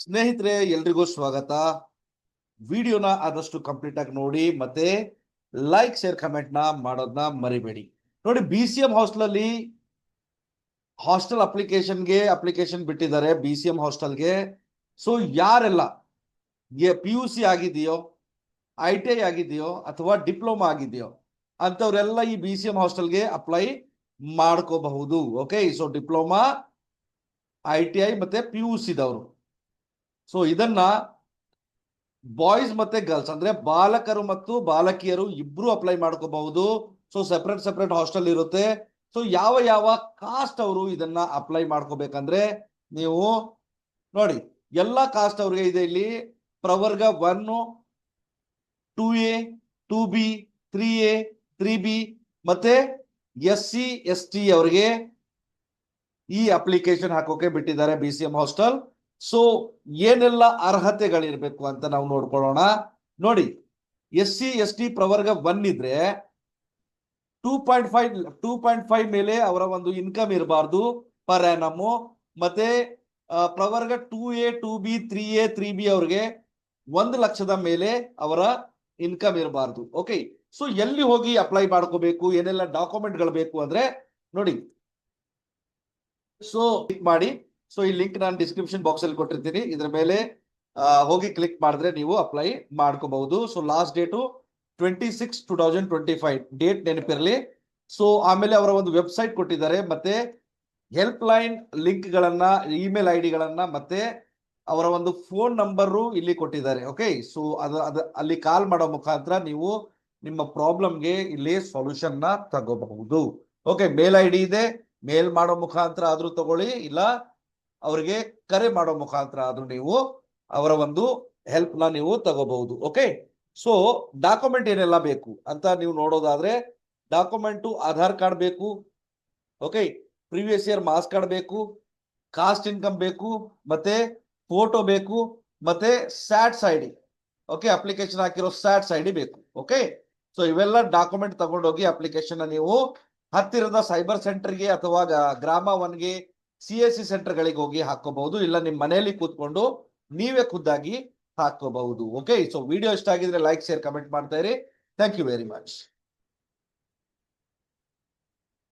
ಸ್ನೇಹಿತರೆ, ಎಲ್ರಿಗೂ ಸ್ವಾಗತ. ವಿಡಿಯೋನ ಆದಷ್ಟು ಕಂಪ್ಲೀಟ್ ಆಗಿ ನೋಡಿ, ಮತ್ತೆ ಲೈಕ್ ಶೇರ್ ಕಮೆಂಟ್ನ ಮಾಡೋದನ್ನ ಮರಿಬೇಡಿ. ನೋಡಿ ಬಿ ಸಿ ಎಂ ಹಾಸ್ಟೆಲಲ್ಲಿ ಹಾಸ್ಟೆಲ್ ಅಪ್ಲಿಕೇಶನ್ಗೆ ಅಪ್ಲಿಕೇಶನ್ ಬಿಟ್ಟಿದ್ದಾರೆ ಬಿ ಸಿ ಎಂ ಹಾಸ್ಟೆಲ್ಗೆ ಸೊ ಯಾರೆಲ್ಲ ಪಿ ಯು ಸಿ ಆಗಿದೆಯೋ ಐ ಟಿ ಐ ಆಗಿದೆಯೋ ಅಥವಾ ಡಿಪ್ಲೊಮಾ ಆಗಿದೆಯೋ ಅಂತವರೆಲ್ಲ ಈ ಬಿ ಸಿ ಎಂ ಹಾಸ್ಟೆಲ್ಗೆ ಅಪ್ಲೈ ಮಾಡ್ಕೋಬಹುದು. Okay so diploma I T I ಮತ್ತೆ ಪಿ ಯು ಸಿದವರು ಸೊ ಇದನ್ನ ಬಾಯ್ಸ್ ಮತ್ತೆ ಗರ್ಲ್ಸ್ ಅಂದ್ರೆ ಬಾಲಕರು ಮತ್ತು ಬಾಲಕಿಯರು ಇಬ್ರು ಅಪ್ಲೈ ಮಾಡ್ಕೋಬಹುದು. ಸೊ ಸೆಪರೇಟ್ ಸೆಪರೇಟ್ ಹಾಸ್ಟೆಲ್ ಇರುತ್ತೆ. ಸೊ ಯಾವ ಯಾವ ಕಾಸ್ಟ್ ಅವರು ಇದನ್ನ ಅಪ್ಲೈ ಮಾಡ್ಕೋಬೇಕಂದ್ರೆ ನೀವು ನೋಡಿ, ಎಲ್ಲಾ ಕಾಸ್ಟ್ ಅವ್ರಿಗೆ ಇದೆ ಇಲ್ಲಿ. ಪ್ರವರ್ಗ one two A two B three A three B ಮತ್ತೆ ಎಸ್ ಸಿ ಎಸ್ ಟಿ ಅವರಿಗೆ ಈ ಅಪ್ಲಿಕೇಶನ್ ಹಾಕೋಕೆ ಬಿಟ್ಟಿದ್ದಾರೆ B C M hostel so ಏನೆಲ್ಲ ಅರ್ಹತೆಗಳಿರ್ಬೇಕು ಅಂತ ನಾವು ನೋಡ್ಕೊಳ್ಳೋಣ. ನೋಡಿ, ಎಸ್ ಸಿ, ಎಸ್ ಟಿ ಪ್ರವರ್ಗ ಒನ್ ಇದ್ರೆ two point five two point five ಮೇಲೆ ಅವರ ಒಂದು ಇನ್ಕಮ್ ಇರಬಾರ್ದು ಪರ್ ಆನಮು ಮತ್ತೆ ಪ್ರವರ್ಗ two A two B three A three B ಅವ್ರಿಗೆ ಒಂದು ಲಕ್ಷದ ಮೇಲೆ ಅವರ ಇನ್ಕಮ್ ಇರಬಾರ್ದು. ಓಕೆ ಸೊ ಎಲ್ಲಿ ಹೋಗಿ ಅಪ್ಲೈ ಮಾಡ್ಕೋಬೇಕು? ಏನೆಲ್ಲ ಡಾಕ್ಯುಮೆಂಟ್ಗಳು ಬೇಕು ಅಂದ್ರೆ ನೋಡಿ. ಸೊ ಕ್ಲಿಕ್ ಮಾಡಿ. ಸೊ ಈ ಲಿಂಕ್ ನಾನು ಡಿಸ್ಕ್ರಿಪ್ಷನ್ ಬಾಕ್ಸ್ ಅಲ್ಲಿ ಕೊಟ್ಟಿರ್ತೀನಿ. ಇದ್ರ ಮೇಲೆ ಹೋಗಿ ಕ್ಲಿಕ್ ಮಾಡಿದ್ರೆ ನೀವು ಅಪ್ಲೈ ಮಾಡ್ಕೋಬಹುದು. So last date twenty six two thousand twenty five date ನೆನಪಿರಲಿ. ಸೊ ಆಮೇಲೆ ಅವರ ಒಂದು ವೆಬ್ಸೈಟ್ ಕೊಟ್ಟಿದ್ದಾರೆ. ಮತ್ತೆ ಹೆಲ್ಪ್ ಲೈನ್ ಲಿಂಕ್ ಗಳನ್ನ ಇಮೇಲ್ ಐ ಡಿಗಳನ್ನ ಮತ್ತೆ ಅವರ ಒಂದು ಫೋನ್ ನಂಬರು ಇಲ್ಲಿ ಕೊಟ್ಟಿದ್ದಾರೆ. ಓಕೆ ಸೊ ಅದ ಅದ, ಅಲ್ಲಿ ಕಾಲ್ ಮಾಡೋ ಮುಖಾಂತರ ನೀವು ನಿಮ್ಮ ಪ್ರಾಬ್ಲಮ್ಗೆ ಇಲ್ಲಿ ಸೊಲ್ಯೂಷನ್ನ ತಗೋಬಹುದು. ಓಕೆ ಮೇಲ್ ಐ ಇದೆ. ಮೇಲ್ ಮಾಡೋ ಮುಖಾಂತರ ಆದ್ರೂ ತಗೊಳ್ಳಿ. ಇಲ್ಲ ಅವರಿಗೆ ಕರೆ ಮಾಡೋ ಮುಖಾಂತರ ಆದ್ರೂ ನೀವು ಅವರ ಒಂದು ಹೆಲ್ಪ್ನ ನೀವು ತಗೋಬಹುದು ಓಕೆ ಸೊ ಡಾಕ್ಯುಮೆಂಟ್ ಏನೆಲ್ಲ ಬೇಕು ಅಂತ ನೀವು ನೋಡೋದಾದ್ರೆ ಡಾಕ್ಯುಮೆಂಟು ಆಧಾರ್ ಕಾರ್ಡ್ ಬೇಕು okay previous year marks card ಬೇಕು ಕಾಸ್ಟ್ ಇನ್ಕಮ್ ಬೇಕು, ಮತ್ತೆ ಫೋಟೋ ಬೇಕು, ಮತ್ತೆ SATS I D okay application ಹಾಕಿರೋ ಸ್ಯಾಟ್ಸ್ ಐ ಡಿ ಬೇಕು ಓಕೆ ಸೊ ಇವೆಲ್ಲ ಡಾಕ್ಯುಮೆಂಟ್ ತಗೊಂಡೋಗಿ ಅಪ್ಲಿಕೇಶನ್ ನೀವು ಹತ್ತಿರದ ಸೈಬರ್ ಸೆಂಟರ್ಗೆ ಅಥವಾ ಗ್ರಾಮ ಒನ್ಗೆ ಸಿ ಎಸ್ ಸಿ ಸೆಂಟರ್ಗಳಿಗೆ ಹೋಗಿ ಹಾಕೋಬಹುದು ಇಲ್ಲ ನಿಮ್ಮ ಮನೆಯಲ್ಲಿ ಕೂತ್ಕೊಂಡು ನೀವೇ ಖುದ್ದಾಗಿ ಹಾಕೋಬಹುದು ಓಕೆ ಸೊ ವಿಡಿಯೋ ಇಷ್ಟ ಆಗಿದ್ರೆ ಲೈಕ್ ಶೇರ್ ಕಮೆಂಟ್ ಮಾಡ್ತಾ ಇರಿ. Thank you very much